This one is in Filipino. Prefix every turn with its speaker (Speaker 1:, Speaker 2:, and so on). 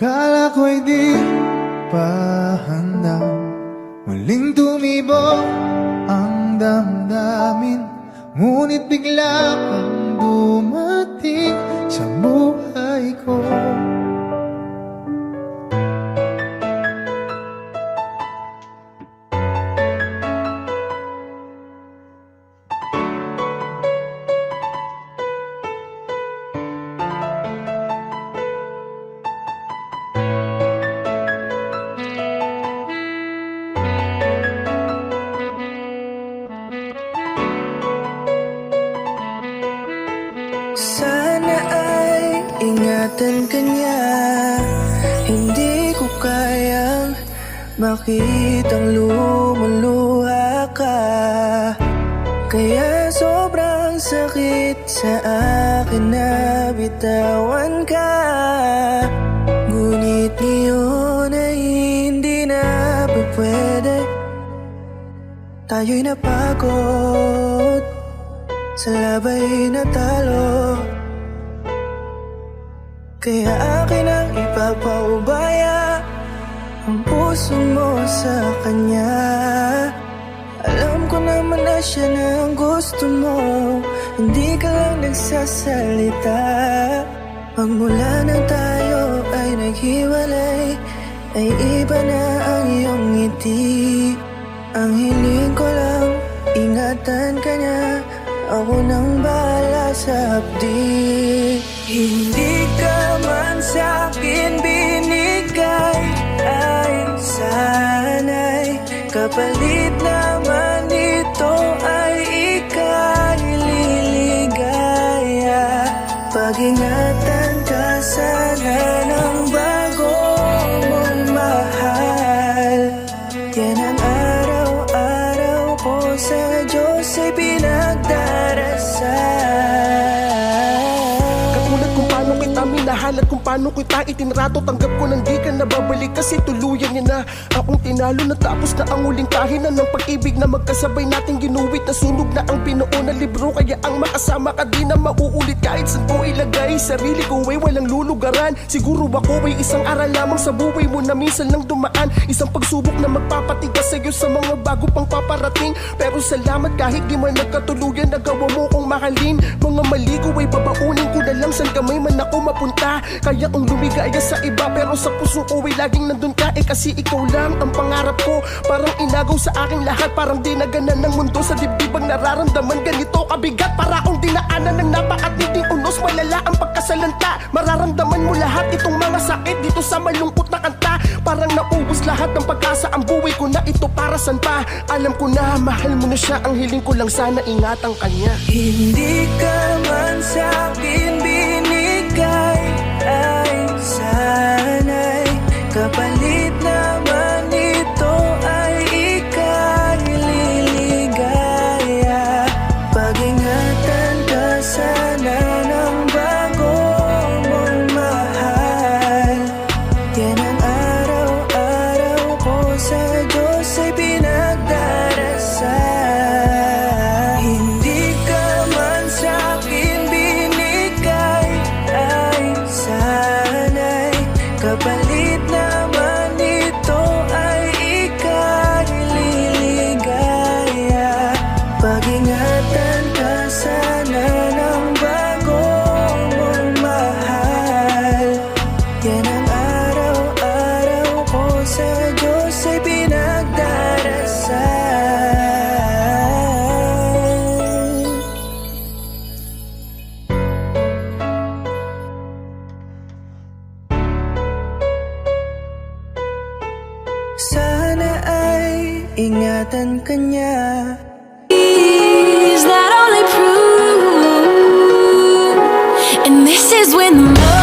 Speaker 1: Kala ko'y di pa handa. Muling tumibok ang damdamin. Ngunit bigla kang
Speaker 2: ingatan ka niya Hindi ko kayang makitang lumuluha ka. Kaya sobrang sakit sa akin na bitawan ka. Ngunit ngayon ay hindi na pa pwede? Tayo'y napagod sa labay na talo Kaya akin ang ipapaubaya Ang puso mo sa kanya. Alam ko naman na siya na ang gusto mo. Hindi ka lang nagsasalita. Pagmula na tayo ay naghiwalay Ay iba na ang iyong ngiti. Ang hiling ko lang, ingatan ka niya. Ako nang bahala sa hapdi. Hindi ka sa'kin binigay Ay sana'y kapalit naman ito ay ika'y liligaya Pag-ingatan
Speaker 3: paano kita itinrato? Tanggap ko nang di ka na babalik kasi tuluyan niya na. Akong tinalo na tapos na ang huling kahinan ng pag-ibig Na magkasabay nating ginuwit. Na sunog na ang binuo na libro Kaya ang makasama ka di na mauulit. Kahit saan ko ilagay Sarili ko ay walang lulugaran. Siguro ako ay isang aral lamang sa buhay mo na minsan lang dumaan. Isang pagsubok na magpapatigas sa'yo sa mga bago pang paparating. Pero salamat kahit di man nagkatuluyan Nagawa mo kong mahalin. Mga mali ko ay babaunin ko na lang San kamay man ako mapunta. Kaya kong lumigaya sa iba. Pero sa puso ko ay laging nandun ka Eh kasi ikaw lang ang pangarap ko. Parang inagaw sa aking lahat Parang dinaganan ng mundo. Sa dibdib Ang nararamdaman ganito kabigat. Para akong dinaanan ng napakatinding unos Malala ang pagkasalanta. Mararamdaman mo lahat itong mga sakit Dito sa malungkot na kanta. Parang naubos lahat ng pag-asa Ang buhay ko na ito para san pa? Alam ko na mahal mo na siya. Ang hiling ko lang sana ingatan kanya
Speaker 2: Hindi ka man sa'kin Diyos ay pinagdarasal. Hindi ka man sa'kin binigay Ay sana'y kapalit naman ingatan ka niya
Speaker 4: Is that only proof? And this is when the